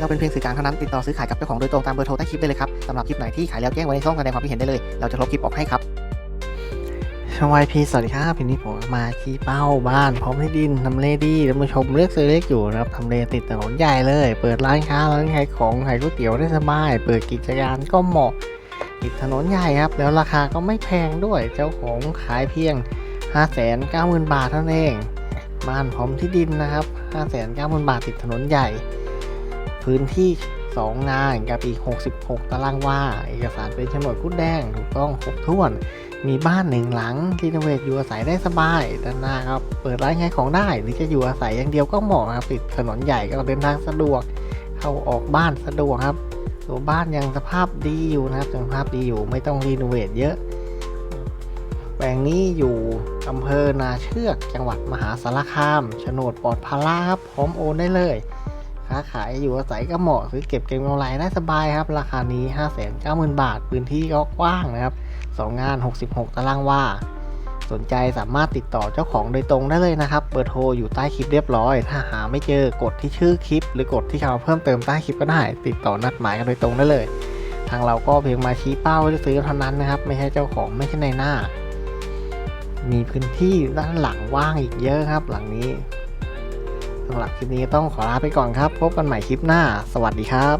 เราเป็นเพียงสื่อกลางเท่านั้นติดต่อซื้อขายกับเจ้าของโดยตรงตามเบอร์โทรใต้คลิปได้เลยครับสำหรับคลิปไหนที่ขายแล้วแจ้งไว้ในช่องแสดงความคิดเห็นได้เลย เราจะลบคลิปออกให้ครับชวายพีสวัสดีครับทีนี้ผมมาที่เป้าบ้านพร้อมที่ดินทำเลดีท่านผู้ชมเลือกซื้อเล็กอยู่นะครับทำเลติดถนนใหญ่เลย เปิดร้านค้าร้านขายของขายก๋วยเตี๋ยวได้สบาย เปิดกิจการก็เหมาะติดถนนใหญ่ครับ แล้วราคาก็ไม่แพงด้วยเจ้าของขายเพียง 590,000 บาทเท่านั้นเอง บ้านพร้อมที่ดินนะครับ 590,000 บาทติดถนนใหญ่ พื้นที่ 2 งานกับอีก 66 ตารางวา เอกสารเป็นโฉนดกุดแดง ถูกต้องครบถ้วน มีบ้านหนึ่งหลังรีโนเวทอยู่อาศัยได้สบาย ด้านหน้าครับเปิดร้านขายของได้ หรือจะอยู่อาศัยอย่างเดียวก็เหมาะครับติดถนนใหญ่ก็เดินทางสะดวก เข้าออกบ้านสะดวกครับ ตัวบ้านยังสภาพดีอยู่นะครับสภาพดีอยู่ไม่ต้องรีโนเวทเยอะแปลงนี้อยู่อำเภอนาเชือก จังหวัดมหาสารคามโฉนดปลอดภาระครับพร้อมโอนได้เลย ค้าขายอยู่อาศัยก็เหมาะซื้อเก็บเก็งกำไรได้สบายครับ ราคานี้ 590,000 บาท พื้นที่ก็กว้างนะครับ2งาน 66 ตารางวาสนใจสามารถติดต่อเจ้าของโดยตรงได้เลยนะครับ เบอร์โทรอยู่ใต้คลิปเรียบร้อย ถ้าหาไม่เจอกดที่ชื่อคลิป หรือกดที่คำว่าเพิ่มเติมใต้คลิปก็ได้ ติดต่อนัดหมายกันโดยตรงได้เลย ทางเราก็เพียงมาชี้เป้าไว้ซื้อเท่านั้นนะครับ ไม่ใช่เจ้าของไม่ใช่ในหน้า มีพื้นที่ด้านหลังว่างอีกเยอะครับ หลังนี้ สำหรับคลิปนี้ต้องขอลาไปก่อนครับ พบกันใหม่คลิปหน้า สวัสดีครับ